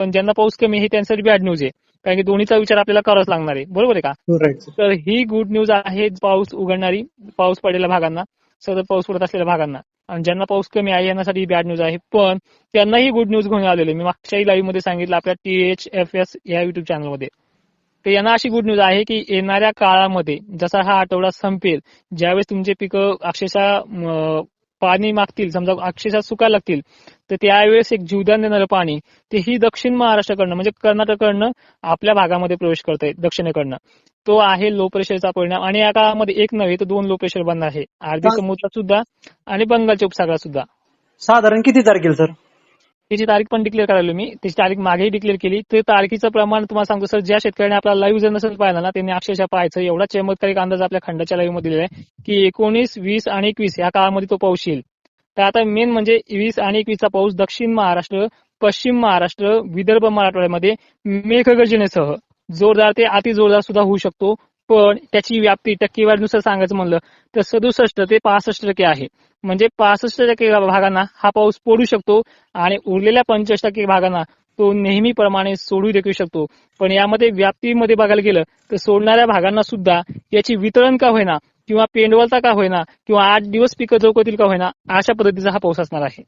पण ज्यांना पाऊस कमी आहे त्यांच्यासाठी बॅड न्यूज आहे. कारण की दोन्हीचा विचार आपल्याला करावाच लागणार आहे. बरोबर आहे का? तर ही गुड न्यूज आहे पाऊस उघडणारी पाऊस पडलेल्या भागांना सतत पाऊस पडत असलेल्या भागांना. आणि ज्यांना पाऊस कमी आहे यांच्यासाठी बॅड न्यूज आहे. पण त्यांनाही गुड न्यूज घेऊन आलेले मी मागच्याही लाईव्हमध्ये सांगितलं आपल्या टी एच एफ एस या युट्यूब चॅनलमध्ये तर यांना अशी गुड न्यूज आहे की येणाऱ्या काळामध्ये जसा हा आठवडा संपेल ज्यावेळेस तुमचे पिकं अक्षरशः पाणी मागतील समजा अक्षरशः सुकायला लागतील तर त्यावेळेस एक जीवदान देणारं पाणी ते ही दक्षिण महाराष्ट्राकडनं म्हणजे कर्नाटककडनं आपल्या भागामध्ये प्रवेश करत आहे दक्षिणेकडनं. तो आहे लो प्रेशरचा परिणाम आणि या काळामध्ये एक नव्हे तर दोन लो प्रेशर बनणार आहे. अरबी समुद्रात सुद्धा आणि बंगालच्या उपसागरात सुद्धा साधारण किती तारखेला सर? त्याची तारीख पण डिक्लेअर करायला मी. त्याची तारीख मागेही डिक्लेअर केली. ते तारखेचं प्रमाण तुम्हाला सांगतो सर ज्या शेतकऱ्याने आपला लाईव्ह जर नसेल पाहिला ना त्यांनी अक्षरशः पाहायचं एवढा चमत्कारिक अंदाज आपल्या खंडाच्या लाईव्हमध्ये दिलेला आहे की एकोणीस वीस आणि एकवीस या काळामध्ये तो पाऊस येईल तर आता मेन म्हणजे वीस आणि एकवीसचा पाऊस दक्षिण महाराष्ट्र पश्चिम महाराष्ट्र विदर्भ मराठवाड्यामध्ये मेघगर्जनेसह जोरदार ते अति जोरदार सुद्धा होऊ शकतो. पण त्याची व्याप्ती टक्केवारीनुसार सांगायचं म्हणलं तर सदुसष्ट ते पासष्ट टक्के आहे. म्हणजे पासष्ट टक्के भागांना हा पाऊस पडू शकतो आणि उरलेल्या पंचवीस टक्के भागांना तो नेहमीप्रमाणे सोडू देखू शकतो. पण यामध्ये व्याप्तीमध्ये बघायला गेलं तर सोडणाऱ्या भागांना सुद्धा याची वितरण का होईना किंवा पेंडवलता का होईना किंवा आठ दिवस पिकं चौकतील का होईना अशा पद्धतीचा हा पाऊस असणार आहे.